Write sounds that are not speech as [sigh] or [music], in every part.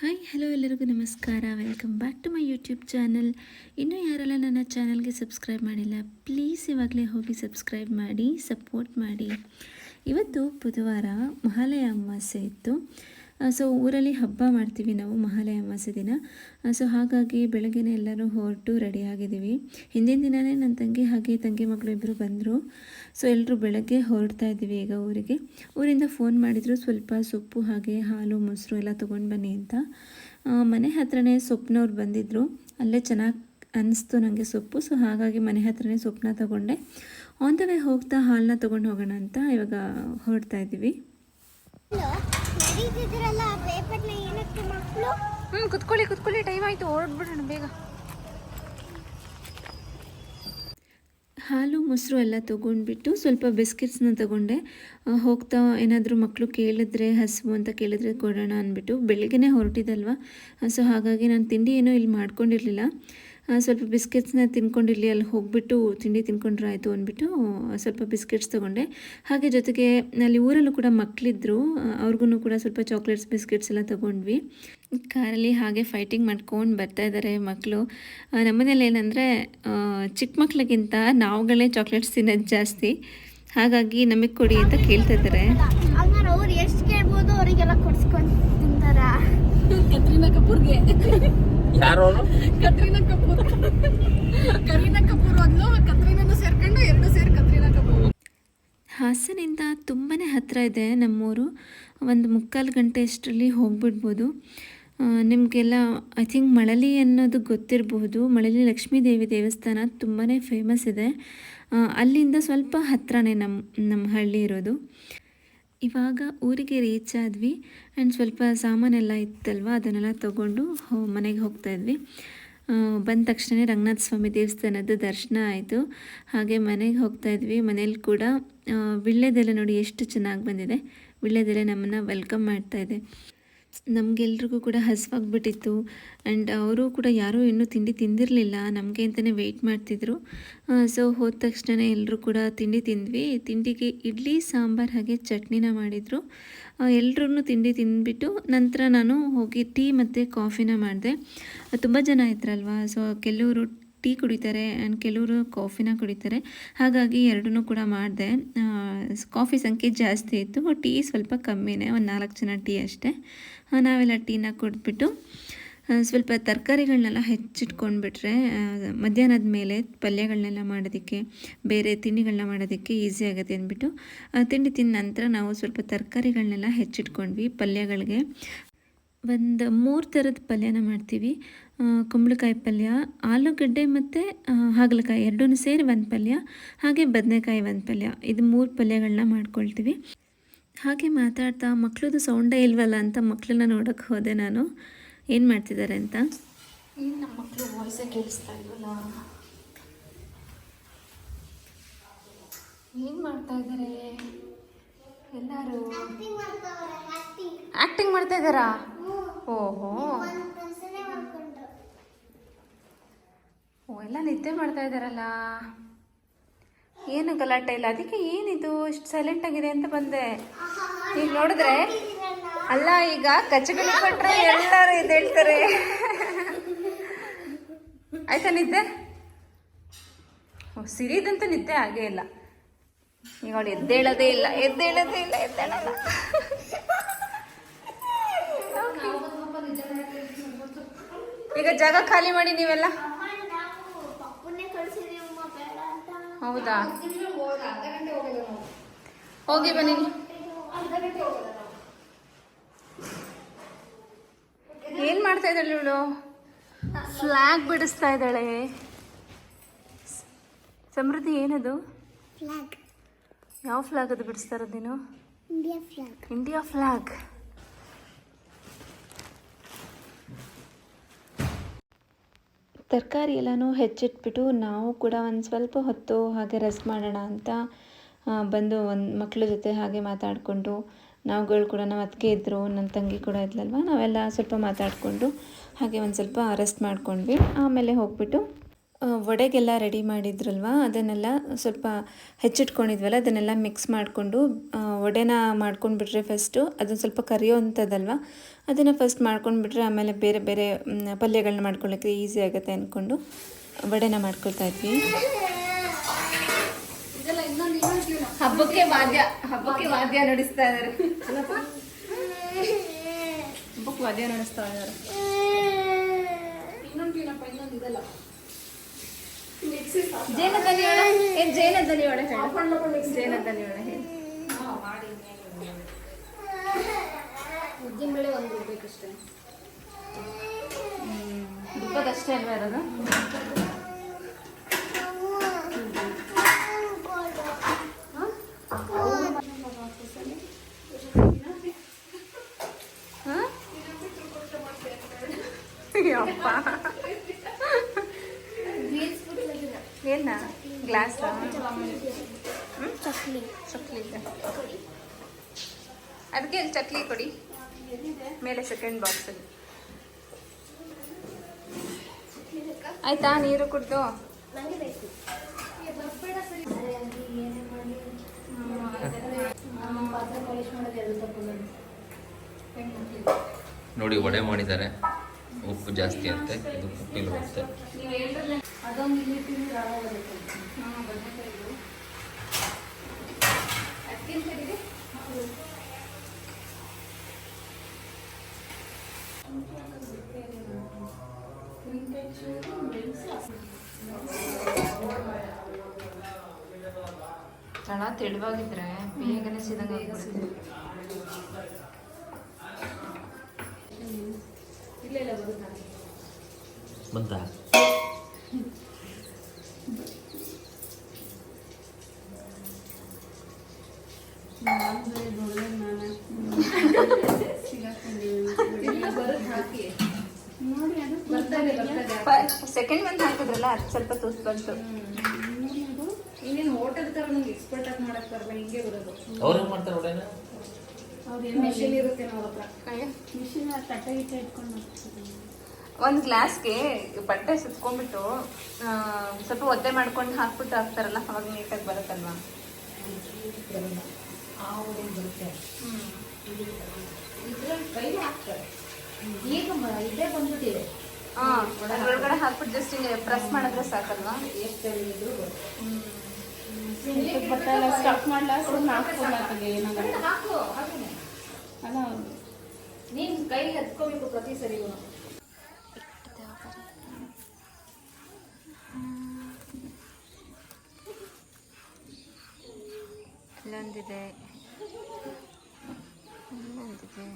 Hi, hello ಎಲ್ಲರಿಗೂ ನಮಸ್ಕಾರ. Welcome back to my YouTube channel ಇನ್ನೂ ಯಾರೆಲ್ಲ ನನ್ನ ಚಾನಲ್ಗೆ ಸಬ್ಸ್ಕ್ರೈಬ್ ಮಾಡಿಲ್ಲ ಪ್ಲೀಸ್ ಇವಾಗಲೇ ಹೋಗಿ ಸಬ್ಸ್ಕ್ರೈಬ್ ಮಾಡಿ ಸಪೋರ್ಟ್ ಮಾಡಿ. ಇವತ್ತು ಬುಧವಾರ ಮಹಾಲಯ ಅಮಾವಾಸ್ಯೆ ಇತ್ತು. ಸೊ ಊರಲ್ಲಿ ಹಬ್ಬ ಮಾಡ್ತೀವಿ ನಾವು ಮಹಾಲಯ ಅಮಾವಾಸ್ಯೆ ದಿನ. ಸೊ ಹಾಗಾಗಿ ಬೆಳಗ್ಗೆನೇ ಎಲ್ಲರೂ ಹೊರಟು ರೆಡಿ ಆಗಿದ್ದೀವಿ. ಹಿಂದಿನ ದಿನವೇ ನನ್ನ ತಂಗಿ ಹಾಗೆ ತಂಗಿ ಮಕ್ಕಳು ಇಬ್ಬರು ಬಂದರು. ಸೊ ಎಲ್ಲರೂ ಬೆಳಗ್ಗೆ ಹೊರಡ್ತಾ ಇದ್ದೀವಿ ಈಗ ಊರಿಗೆ. ಊರಿಂದ ಫೋನ್ ಮಾಡಿದರು ಸ್ವಲ್ಪ ಸೊಪ್ಪು ಹಾಗೆ ಹಾಲು, ಮೊಸರು ಎಲ್ಲ ತೊಗೊಂಡು ಬನ್ನಿ ಅಂತ. ಮನೆ ಹತ್ರನೇ ಸೊಪ್ಪನವ್ರು ಬಂದಿದ್ದರು ಅಲ್ಲೇ ಚೆನ್ನಾಗಿ ಅನ್ನಿಸ್ತು ನನಗೆ ಸೊಪ್ಪು. ಸೊ ಹಾಗಾಗಿ ಮನೆ ಹತ್ರನೇ ಸೊಪ್ಪನ್ನ ತೊಗೊಂಡೆ. ಆನ್ ದ ವೇ ಹೋಗ್ತಾ ಹಾಲನ್ನ ತೊಗೊಂಡು ಹೋಗೋಣ ಅಂತ ಇವಾಗ ಹೊರಡ್ತಾ ಇದ್ದೀವಿ. ಹ್ಞೂ ಕುತ್ಕೊಳ್ಳಿ ಕುತ್ಕೊಳ್ಳಿ ಟೈಮ್ ಆಯಿತು ಹೊರಡ್ಬಿಡೋಣ ಬೇಗ. ಹಾಲು ಮೊಸರು ಎಲ್ಲ ತೊಗೊಂಡ್ಬಿಟ್ಟು ಸ್ವಲ್ಪ ಬಿಸ್ಕೆಟ್ಸ್ನ ತೊಗೊಂಡೆ. ಹೋಗ್ತಾ ಏನಾದರೂ ಮಕ್ಕಳು ಕೇಳಿದ್ರೆ ಹಸಿವು ಅಂತ ಕೇಳಿದ್ರೆ ಕೊಡೋಣ ಅಂದ್ಬಿಟ್ಟು ಬೆಳಗ್ಗೆನೇ ಹೊರಟಿದಲ್ವಾ ಸೊ ಹಾಗಾಗಿ ನಾನು ತಿಂಡಿ ಏನೂ ಇಲ್ಲಿ ಮಾಡ್ಕೊಂಡಿರಲಿಲ್ಲ. ಸ್ವಲ್ಪ ಬಿಸ್ಕೆಟ್ಸ್ನ ತಿನ್ಕೊಂಡಿರಲಿ ಅಲ್ಲಿ ಹೋಗಿಬಿಟ್ಟು ತಿಂಡಿ ತಿನ್ಕೊಂಡ್ರೆ ಆಯಿತು ಅಂದ್ಬಿಟ್ಟು ಸ್ವಲ್ಪ ಬಿಸ್ಕೆಟ್ಸ್ ತೊಗೊಂಡೆ. ಹಾಗೆ ಜೊತೆಗೆ ಅಲ್ಲಿ ಊರಲ್ಲೂ ಕೂಡ ಮಕ್ಕಳಿದ್ರು ಅವ್ರಿಗೂ ಕೂಡ ಸ್ವಲ್ಪ ಚಾಕ್ಲೇಟ್ಸ್ ಬಿಸ್ಕೆಟ್ಸ್ ಎಲ್ಲ ತೊಗೊಂಡ್ವಿ. ಕಾರಲ್ಲಿ ಹಾಗೆ ಫೈಟಿಂಗ್ ಮಾಡ್ಕೊಂಡು ಬರ್ತಾ ಇದ್ದಾರೆ ಮಕ್ಕಳು ನಮ್ಮನೇಲಿ ಏನಂದರೆ ಚಿಕ್ಕ ಮಕ್ಕಳಿಗಿಂತ ನಾವುಗಳೇ ಚಾಕ್ಲೇಟ್ಸ್ ತಿನ್ನೋದು ಜಾಸ್ತಿ. ಹಾಗಾಗಿ ನಮಗೆ ಕೊಡಿ ಅಂತ ಕೇಳ್ತಾ ಇದ್ದಾರೆ ಅವ್ರು ಎಷ್ಟು ಕೇಳ್ಬೋದು ಅವರಿಗೆಲ್ಲ ಕೊಡ್ಸ್ಕೊಂಡು ತಿಂತಾರ? [laughs] ಕತ್ರಿನಾ ಕಪೂರ್ಗೆ. [laughs] ಯಾರು ಕತ್ರಿನಾ ಕಪೂರ್. ಕರೀನಾ ಕಪೂರ್ ಅದ್ಲು ಸೇರ್ಕೊಂಡು ಎರಡು ಸೇರಿ ಕತ್ರಿನಾ ಕಪೂರ್. ಹಾಸನಿಂದ ತುಂಬಾ ಹತ್ತಿರ ಇದೆ ನಮ್ಮೂರು. ಒಂದು ಮುಕ್ಕಾಲು ಗಂಟೆ ಅಷ್ಟರಲ್ಲಿ ಹೋಗ್ಬಿಡ್ಬೋದು. ನಿಮಗೆಲ್ಲ ಐ ಥಿಂಕ್ ಮಳಲಿ ಅನ್ನೋದು ಗೊತ್ತಿರಬಹುದು ಮಳಲಿ ಲಕ್ಷ್ಮೀ ದೇವಿ ದೇವಸ್ಥಾನ ತುಂಬಾ ಫೇಮಸ್ ಇದೆ. ಅಲ್ಲಿಂದ ಸ್ವಲ್ಪ ಹತ್ತಿರನೇ ನಮ್ಮ ನಮ್ಮ ಹಳ್ಳಿ ಇರೋದು. ಇವಾಗ ಊರಿಗೆ ರೀಚ್ ಆದ್ವಿ ಆ್ಯಂಡ್ ಸ್ವಲ್ಪ ಸಾಮಾನೆಲ್ಲ ಇತ್ತಲ್ವ, ಅದನ್ನೆಲ್ಲ ತೊಗೊಂಡು ಮನೆಗೆ ಹೋಗ್ತಾ ಇದ್ವಿ. ಬಂದ ತಕ್ಷಣ ರಂಗನಾಥ ಸ್ವಾಮಿ ದೇವಸ್ಥಾನದ ದರ್ಶನ ಆಯಿತು. ಹಾಗೆ ಮನೆಗೆ ಹೋಗ್ತಾ ಇದ್ವಿ. ಮನೇಲಿ ಕೂಡ ವಿಳ್ಳೆದೆಲೆ ನೋಡಿ ಎಷ್ಟು ಚೆನ್ನಾಗಿ ಬಂದಿದೆ. ವಿಳ್ಯದೆಲೆ ನಮ್ಮನ್ನು ವೆಲ್ಕಮ್ ಮಾಡ್ತಾ ಇದೆ. ನಮಗೆಲ್ರಿಗೂ ಕೂಡ ಹಸಿವಾಗ್ಬಿಟ್ಟಿತ್ತು. ಆ್ಯಂಡ್ ಅವರು ಕೂಡ ಯಾರೂ ಇನ್ನೂ ತಿಂಡಿ ತಿಂದಿರಲಿಲ್ಲ. ನಮಗೆ ಅಂತಲೇ ವೆಯ್ಟ್ ಮಾಡ್ತಿದ್ರು. ಸೊ ಹೋದ ತಕ್ಷಣ ಎಲ್ಲರೂ ಕೂಡ ತಿಂಡಿ ತಿಂದ್ವಿ. ತಿಂಡಿಗೆ ಇಡ್ಲಿ, ಸಾಂಬಾರು ಹಾಗೆ ಚಟ್ನಿನ ಮಾಡಿದರು. ಎಲ್ಲರೂ ತಿಂಡಿ ತಿಂದ್ಬಿಟ್ಟು ನಂತರ ನಾನು ಹೋಗಿ ಟೀ ಮತ್ತು ಕಾಫಿನ ಮಾಡಿದೆ. ತುಂಬ ಜನ ಇದ್ರಲ್ವಾ? ಸೊ ಕೆಲವರು ಟೀ ಕುಡಿತಾರೆ ಆ್ಯಂಡ್ ಕೆಲವರು ಕಾಫಿನ ಕುಡಿತಾರೆ. ಹಾಗಾಗಿ ಎರಡೂ ಕೂಡ ಮಾಡಿದೆ. ಕಾಫಿ ಸಂಖ್ಯೆ ಜಾಸ್ತಿ ಇತ್ತು ಟೀ ಸ್ವಲ್ಪ ಕಮ್ಮಿನೇ, ಒಂದು ನಾಲ್ಕು ಜನ ಟೀ ಅಷ್ಟೇ. ನಾವೆಲ್ಲ ಟೀನ ಕುಡಿದ್ಬಿಟ್ಟು ಸ್ವಲ್ಪ ತರಕಾರಿಗಳನ್ನೆಲ್ಲ ಹೆಚ್ಚಿಟ್ಕೊಂಡ್ಬಿಟ್ರೆ ಮಧ್ಯಾಹ್ನದ ಮೇಲೆ ಪಲ್ಯಗಳನ್ನೆಲ್ಲ ಮಾಡೋದಕ್ಕೆ, ಬೇರೆ ತಿಂಡಿಗಳನ್ನ ಮಾಡೋದಕ್ಕೆ ಈಸಿ ಆಗುತ್ತೆ ಅಂದ್ಬಿಟ್ಟು ತಿಂಡಿ ತಿಂದ ನಂತರ ನಾವು ಸ್ವಲ್ಪ ತರಕಾರಿಗಳನ್ನೆಲ್ಲ ಹೆಚ್ಚಿಟ್ಕೊಂಡ್ವಿ ಪಲ್ಯಗಳಿಗೆ. ಒಂದು ಮೂರು ಥರದ ಪಲ್ಯನ ಮಾಡ್ತೀವಿ. ಕುಂಬಳಕಾಯಿ ಪಲ್ಯ ಆಲೂಗಡ್ಡೆ ಮತ್ತು ಹಾಗಲಕಾಯಿ ಎರಡೂ ಸೇರಿ ಒಂದು ಪಲ್ಯ ಹಾಗೆ ಬದನೆಕಾಯಿ ಒಂದು ಪಲ್ಯ. ಇದು ಮೂರು ಪಲ್ಯಗಳನ್ನ ಮಾಡ್ಕೊಳ್ತೀವಿ. ಹಾಗೆ ಮಾತಾಡ್ತಾ ಮಕ್ಳದ್ದು ಸೌಂಡೇ ಇಲ್ವಲ್ಲ ಅಂತ ಮಕ್ಕಳನ್ನ ನೋಡೋಕ್ಕೆ ಹೋದೆ ನಾನು. ಏನು ಮಾಡ್ತಿದ್ದಾರೆ ಅಂತ? ಏನು ನಮ್ಮ ಮಕ್ಕಳು ವಾಯ್ಸೇ ಕೇಳಿಸ್ತಾ ಇಲ್ವಲ್ಲ? ಏನು ಮಾಡ್ತಾ ಇದ್ದಾರೆ ಎಲ್ಲರೂ? ಆಕ್ಟಿಂಗ್ ಮಾಡ್ತಾ ಇದ್ದಾರಾ ಓಹೋ. ಓ, ಎಲ್ಲ ನಿದ್ದೆ ಮಾಡ್ತಾ ಇದ್ದಾರಲ್ಲ? ಏನು ಗಲಾಟೆ ಇಲ್ಲ. ಅದಕ್ಕೆ ಏನಿದು? ಇಷ್ಟು ಸೈಲೆಂಟ್ ಆಗಿದೆ ಅಂತ ಬಂದೆ. ಈಗ ನೋಡಿದ್ರೆ ಅಲ್ಲ, ಈಗ ಕಚ್ಚಗಳು ಕೊಟ್ರೆ ಎಲ್ಲರೂ ಎದ್ದೇಳ್ತಾರೆ ಆಯ್ತಾ ನಿದ್ದೆ? ಓ, ಸಿರಿದಂತ ನಿದ್ದೆ ಆಗೇ ಇಲ್ಲ. ಈಗ ಅವಳು ಎದ್ದೇಳೋದೇ ಇಲ್ಲ ಎದ್ದೇಳೋದೇ ಇಲ್ಲ, ಎದ್ದೇಳಲ್ಲ. ಈಗ ಜಾಗ ಖಾಲಿ ಮಾಡಿ ನೀವೆಲ್ಲ? ಹೌದಾ? ಹೋಗಿ ಬನ್ನಿ. ಏನ್ ಮಾಡ್ತಾ ಇದ್ದಾಳೆ ಇವಳು? ಫ್ಲಾಗ್ ಬಿಡಿಸ್ತಾ ಇದ್ದಾಳೆ. ಸಮೃದ್ಧಿ ಏನದು? ಫ್ಲಾಗ್ ಯಾವ ಫ್ಲಾಗ್ ಅದು ಬಿಡಿಸ್ತಾ ಇರೋದು ನೀನು? ಇಂಡಿಯಾ ಫ್ಲಾಗ್ ಇಂಡಿಯಾ ಫ್ಲಾಗ್ ತರಕಾರಿ ಎಲ್ಲನೂ ಹೆಚ್ಚಿಟ್ಬಿಟ್ಟು ನಾವು ಕೂಡ ಒಂದು ಸ್ವಲ್ಪ ಹೊತ್ತು ಹಾಗೆ ರೆಸ್ಟ್ ಮಾಡೋಣ ಅಂತ ಬಂದು ಒಂದು ಮಕ್ಕಳ ಜೊತೆ ಹಾಗೆ ಮಾತಾಡಿಕೊಂಡು, ನಾವುಗಳು ಕೂಡ ನಮ್ಮ ಅತ್ತಿಗೆ ಇದ್ದರು ನನ್ನ ತಂಗಿ ಕೂಡ ಇದ್ಲಲ್ವ, ನಾವೆಲ್ಲ ಸ್ವಲ್ಪ ಮಾತಾಡಿಕೊಂಡು ಹಾಗೆ ಒಂದು ಸ್ವಲ್ಪ ರೆಸ್ಟ್ ಮಾಡ್ಕೊಂಡ್ವಿ. ಆಮೇಲೆ ಹೋಗ್ಬಿಟ್ಟು ವಡೆಗೆಲ್ಲ ರೆಡಿ ಮಾಡಿದ್ರಲ್ವ? ಅದನ್ನೆಲ್ಲ ಸ್ವಲ್ಪ ಹೆಚ್ಚಿಟ್ಕೊಂಡಿದ್ವಲ್ಲ ಅದನ್ನೆಲ್ಲ ಮಿಕ್ಸ್ ಮಾಡಿಕೊಂಡು ವಡೆನ ಮಾಡ್ಕೊಂಡ್ಬಿಟ್ರೆ ಫಸ್ಟು ಅದನ್ನು ಸ್ವಲ್ಪ ಕರಿಯೋವಂಥದ್ದಲ್ವ? ಅದನ್ನು ಫಸ್ಟ್ ಮಾಡ್ಕೊಂಡ್ಬಿಟ್ರೆ ಆಮೇಲೆ ಬೇರೆ ಬೇರೆ ಪಲ್ಯಗಳನ್ನ ಮಾಡ್ಕೊಳ್ಳೋಕ್ಕೆ ಈಸಿ ಆಗುತ್ತೆ ಅಂದ್ಕೊಂಡು ವಡೆನ ಮಾಡ್ಕೊಳ್ತಾ ಇದ್ವಿ. ಹಬ್ಬಕ್ಕೆ ವಾದ್ಯ ಹಬ್ಬಕ್ಕೆ ವಾದ್ಯ ನಡೆಸ್ತಾ ಇದ್ದಾರೆ ಹಬ್ಬಕ್ಕೆ ವಾದ್ಯ ನಡೆಸ್ತಾ ಇದ್ದಾರೆ ಜೇನ ದನಿಯೋಳ ಏನ್ ಜೇನ ಮಿಕ್ಸ್ ಹೇಳು. ಜೇನ ದನಿಯೋಳ ಉದ್ದಿನ ಬೇಳೆ ಒಂದು ಬೇಕಷ್ಟೇ ದುಪ್ಪದಷ್ಟೇ ಅಲ್ವಾ ಇರೋದು ಹ? ಯಪ್ಪ. ಏನ? ಗ್ಲಾಸ್ ಚಕ್ಲಿ. ಚಕ್ಲಿ ಅದಕ್ಕೆ ಚಕ್ಲಿ ಕೊಡಿ. ಮೇಲೆ ಸೆಕೆಂಡ್ ಬಾಕ್ಸಲ್ಲಿ ಆಯ್ತಾ, ನೀರು ಕುಡ್ದು? ನೋಡಿ, ವಡೆ ಮಾಡಿದ್ದಾರೆ. ಉಪ್ಪು ಜಾಸ್ತಿ ಅಂತೆ ಇದು ಉಪ್ಪಿಲ್ವಂತೆ ತಳ ತೆಳುವಾಗಿದ್ರೆ ಬೇಗನೆ ಸಿದಂಗೆ ಆಗ್ಬಿಡುತ್ತೆ ಬಂತ ಸೆಕೆಂಡ್ ಒಂದು ಹಾಕಿದ್ರಲ್ಲ ಅದು ಸ್ವಲ್ಪ ತುಸ್ ಬಂತು. ಇನ್ನೇನು ಹೋಟೆಲ್ ತರ ನಂಗೆ ಎಕ್ಸ್ಪರ್ಟ್ ಆಗಿ ಮಾಡಕ್ ಬರಲ್ಲ ಹಿಂಗೆ ಬರೋದು. ಅವ್ರು ಏನ್ ಮಾಡ್ತಾರೆ ಮೆಷಿನ್ ಇರುತ್ತೆ ಮಿಷಿನ್ ತಟ್ಟೆ ಗಿಟ್ಟೆ ಇಟ್ಕೊಂಡು ಒಂದು ಗ್ಲಾಸ್ಗೆ ಬಟ್ಟೆ ಸುತ್ಕೊಂಡ್ಬಿಟ್ಟು ಸ್ವಲ್ಪ ಒದ್ದೆ ಮಾಡ್ಕೊಂಡು ಹಾಕ್ಬಿಟ್ಟು ಹಾಕ್ತಾರಲ್ಲ ಅವಾಗ ನೀಟಾಗಿ ಬರುತ್ತಲ್ವಾ ಅದ್ರೊಳಗಡೆ ಹಾಕ್ಬಿಟ್ಟು ಜಸ್ಟ್ ಹಿಂಗೆ ಪ್ರೆಸ್ ಮಾಡಿದ್ರೆ ಸಾಕಲ್ವಾ ಬಟ್ಟೆ ಎಲ್ಲ ಸ್ಟಫ್ ಮಾಡ್ಲಾ ಸುಮ್ಮನೆ ಹಾಕು ಹಾಗೇನೆ ಅಲ್ಲ ನೀನ್ ಕೈ ಹತ್ಕೋಬೇಕು ಪ್ರತಿ ಸರಿಗೂ ಇಲ್ಲೊಂದಿದೆ. ಇಲ್ಲೊಂದಿದೆ.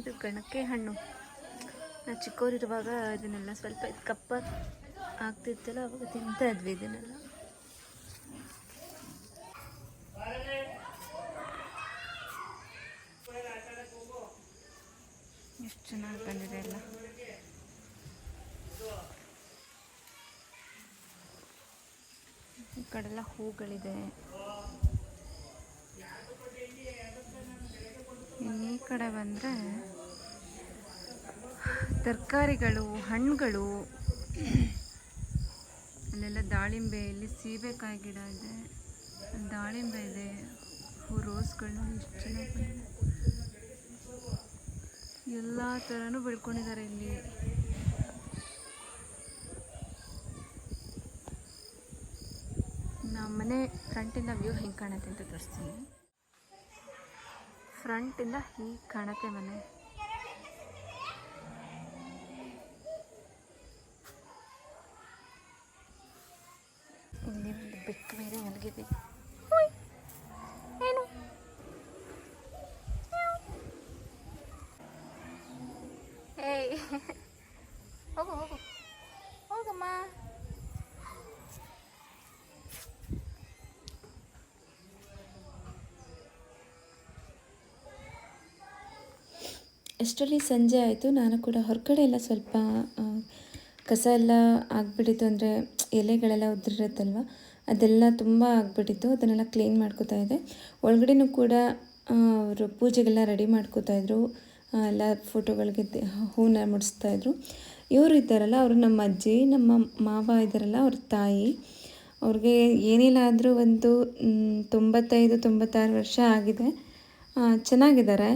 ಇದು ಗಣಕೆ ಹಣ್ಣು. ನಾವು ಚಿಕ್ಕವರಿರುವಾಗ ಇದನ್ನೆಲ್ಲ ಸ್ವಲ್ಪ ಕಪ್ಪ ಆಗ್ತಿತ್ತಲ್ಲ, ಅವಾಗ ತಿಂತಾ ಇದ್ವಿ ಇದನ್ನೆಲ್ಲ. ಎಷ್ಟು ಚೆನ್ನಾಗಿ ಬಂದಿದೆ ಎಲ್ಲ ಈ ಕಡೆಲ್ಲ ಹೂಗಳಿದೆ. ಇನ್ನು ಈ ಕಡೆ ಬಂದರೆ ತರಕಾರಿಗಳು, ಹಣ್ಣುಗಳು. ಅಲ್ಲೆಲ್ಲ ದಾಳಿಂಬೆ ಇಲ್ಲಿ ಸೀಬೆಕಾಯಿ ಗಿಡ ಇದೆ. ದಾಳಿಂಬೆ ಇದೆ. ಹೂ ರೋಸ್ಗಳು ನೋಡಿ ಎಷ್ಟು ಚೆನ್ನಾಗಿ ಎಲ್ಲ ಥರನೂ ಬೆಳ್ಕೊಂಡಿದ್ದಾರೆ ಇಲ್ಲಿ. ನಮ್ಮ ಮನೆ ಫ್ರಂಟಿಂದ ವ್ಯೂ ಹೆಂಗೆ ಕಾಣುತ್ತೆ ಅಂತ ತೋರಿಸ್ತೀನಿ. ಫ್ರಂಟಿಂದ ಹೀಗೆ ಕಾಣುತ್ತೆ ಮನೆ ಇಲ್ಲಿ ಒಂದು ಬೆಕ್ಕು ಬೇರೆ ಮಲಗಿದೆ ಉಯ್. ಏನು ಹೋಗು ಹೋಗು ಹೋಗಮ್ಮ ಅಷ್ಟರಲ್ಲಿ ಸಂಜೆ ಆಯಿತು? ನಾನು ಕೂಡ ಹೊರಗಡೆ ಎಲ್ಲ ಸ್ವಲ್ಪ ಕಸ ಎಲ್ಲ ಆಗಿಬಿಟ್ಟಿತ್ತು ಅಂದರೆ ಎಲೆಗಳೆಲ್ಲ ಉದುರಿರುತ್ತಲ್ವ? ಅದೆಲ್ಲ ತುಂಬ ಆಗಿಬಿಟ್ಟಿತ್ತು. ಅದನ್ನೆಲ್ಲ ಕ್ಲೀನ್ ಮಾಡ್ಕೋತಾ ಇದ್ದೆ. ಒಳಗಡೆನೂ ಕೂಡ ಅವರು ಪೂಜೆಗೆಲ್ಲ ರೆಡಿ ಮಾಡ್ಕೋತಾ ಇದ್ರು. ಎಲ್ಲ ಫೋಟೋಗಳಿಗೆ ಹೂವನ್ನ ಮುಡಿಸ್ತಾ ಮುಡಿಸ್ತಾಯಿದ್ರು ಇವರು ಇದ್ದಾರಲ್ಲ, ಅವರು ನಮ್ಮ ಅಜ್ಜಿ, ನಮ್ಮ ಮಾವ ಇದ್ದಾರಲ್ಲ, ಅವ್ರ ತಾಯಿ. ಅವ್ರಿಗೆ ಏನಿಲ್ಲ ಆದರೂ ಒಂದು ತೊಂಬತ್ತೈದು, ತೊಂಬತ್ತಾರು ವರ್ಷ ಆಗಿದೆ. ಚೆನ್ನಾಗಿದ್ದಾರೆ.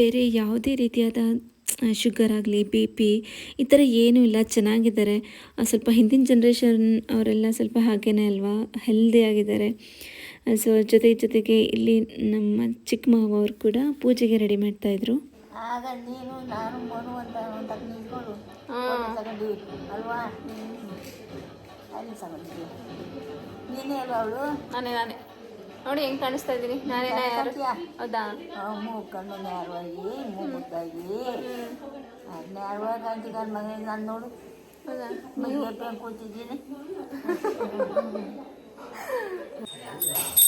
ಬೇರೆ ಯಾವುದೇ ರೀತಿಯಾದ ಶುಗರ್ ಆಗಲಿ, ಬಿ ಪಿ, ಈ ಥರ ಏನೂ ಇಲ್ಲ, ಚೆನ್ನಾಗಿದ್ದಾರೆ. ಸ್ವಲ್ಪ ಹಿಂದಿನ ಜನ್ರೇಷನ್ ಅವರೆಲ್ಲ ಸ್ವಲ್ಪ ಹಾಗೇನೆ ಅಲ್ವಾ? ಹೆಲ್ದಿ ಆಗಿದ್ದಾರೆ. ಸೊ ಜೊತೆ ಜೊತೆಗೆ ಇಲ್ಲಿ ನಮ್ಮ ಚಿಕ್ಕ ಮಾವ ಅವರು ಕೂಡ ಪೂಜೆಗೆ ರೆಡಿ ಮಾಡ್ತಾಯಿದ್ರು ಆಗ ನೀನು ನಾನು ಮನು ಅಂತ ಅಂತ ನಿಂತ್ಕೊಂಡು. ತಗೊಂಡಿವಿ ಅಲ್ವಾ? ಅಲ್ಲಿ ತಗೊಂಡಿದ್ವಿ ನೀನೇ ಅಲ್ವಾ ಅವಳು? ನಾನೇ ನಾನೇ. ನೋಡಿ ಹೆಂಗೆ ಕಾಣಿಸ್ತಾ ಇದ್ದೀನಿ. ನಾನೇ ಯಾರು? ಹೌದಾ? ಮೂಗು ಕಣ್ಣು ನೇರವಾಗಿ ಮೂಗುತ್ತಾಗಿ ಮುದ್ದಾಗಿ. ನೇರವಾಗಿ ಅಂತಿದ್ದ ಮನೆ ನಾನು ನೋಡು. ಹೌದಾ? ಮೈಗೆ ಕೂತಿದ್ದೀನಿ. [laughs] Yeah.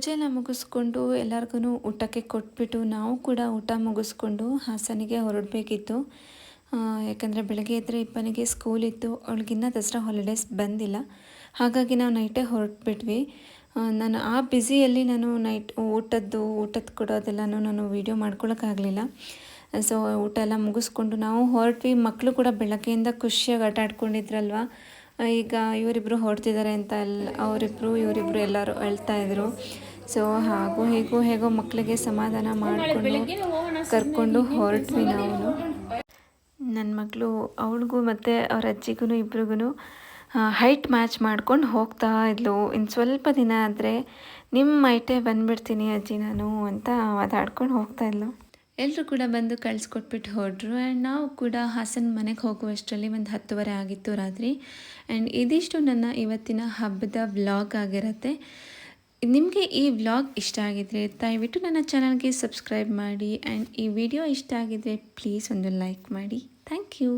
ಪೂಜೆ ಎಲ್ಲ ಮುಗಿಸ್ಕೊಂಡು ಎಲ್ಲರಿಗೂ ಊಟಕ್ಕೆ ಕೊಟ್ಬಿಟ್ಟು ನಾವು ಕೂಡ ಊಟ ಮುಗಿಸ್ಕೊಂಡು ಹಾಸನಿಗೆ ಹೊರಡಬೇಕಿತ್ತು. ಯಾಕಂದರೆ ಬೆಳಗ್ಗೆ ಎದ್ದರೆ ಇಪ್ಪನಿಗೆ ಸ್ಕೂಲ್ ಇತ್ತು, ಅವಳಿಗಿನ್ನ ದಸರಾ ಹಾಲಿಡೇಸ್ ಬಂದಿಲ್ಲ. ಹಾಗಾಗಿ ನಾವು ನೈಟೇ ಹೊರಟ್ಬಿಟ್ವಿ. ನಾನು ಆ ಬ್ಯುಸಿಯಲ್ಲಿ ನಾನು ನೈಟ್ ಊಟದ್ದು, ಊಟದ ಕೊಡೋದೆಲ್ಲನೂ ನಾನು ವೀಡಿಯೋ ಮಾಡ್ಕೊಳಕ್ಕಾಗಲಿಲ್ಲ. ಸೊ ಊಟ ಎಲ್ಲ ಮುಗಿಸ್ಕೊಂಡು ನಾವು ಹೊರಟ್ವಿ. ಮಕ್ಕಳು ಕೂಡ ಬೆಳಗ್ಗೆಯಿಂದ ಖುಷಿಯಾಗಿ ಆಟ ಆಡ್ಕೊಂಡಿದ್ರಲ್ವ? ಈಗ ಇವರಿಬ್ಬರು ಹೊರಡ್ತಿದ್ದಾರೆ ಅಂತ ಎಲ್ಲ ಅವರಿಬ್ಬರು ಇವರಿಬ್ಬರು ಎಲ್ಲರೂ ಹೇಳ್ತಾಯಿದ್ರು ಸೊ ಹಾಗೂ ಹೇಗೋ ಹೇಗೋ ಮಕ್ಕಳಿಗೆ ಸಮಾಧಾನ ಮಾಡಿಕೊಂಡು ಕರ್ಕೊಂಡು ಹೊರಟ್ವಿ ನಾವು. ನನ್ನ ಮಗಳು, ಅವಳಿಗೂ ಮತ್ತು ಅವ್ರ ಅಜ್ಜಿಗೂ ಇಬ್ರಿಗೂ ಹೈಟ್ ಮ್ಯಾಚ್ ಮಾಡ್ಕೊಂಡು ಹೋಗ್ತಾ ಇದ್ಲು. ಇನ್ನು ಸ್ವಲ್ಪ ದಿನ ಆದರೆ ನಿಮ್ಮ ಮೈಟೇ ಬಂದುಬಿಡ್ತೀನಿ ಅಜ್ಜಿ ನಾನು ಅಂತ ಮಾತಾಡ್ಕೊಂಡು ಹೋಗ್ತಾ ಇದ್ಲು. ಎಲ್ಲರೂ ಕೂಡ ಬಂದು ಕಳಿಸ್ಕೊಟ್ಬಿಟ್ಟು ಹೊರಡ್ರು ಆ್ಯಂಡ್ ನಾವು ಕೂಡ ಹಾಸನ ಮನೆಗೆ ಹೋಗುವಷ್ಟರಲ್ಲಿ ಒಂದು ಹತ್ತುವರೆ ಆಗಿತ್ತು ರಾತ್ರಿ. ಆ್ಯಂಡ್ ಇದಿಷ್ಟು ನನ್ನ ಇವತ್ತಿನ ಹಬ್ಬದ ವ್ಲಾಗ್ ಆಗಿರುತ್ತೆ. ನಿಮಗೆ ಈ ವ್ಲಾಗ್ ಇಷ್ಟ ಆಗಿದ್ರೆ ದಯವಿಟ್ಟು ನನ್ನ ಚಾನಲ್ಗೆ ಸಬ್ಸ್ಕ್ರೈಬ್ ಮಾಡಿ ಆ್ಯಂಡ್ ಈ ವಿಡಿಯೋ ಇಷ್ಟ ಆಗಿದ್ರೆ ಪ್ಲೀಸ್ ಒಂದು ಲೈಕ್ ಮಾಡಿ. Thank you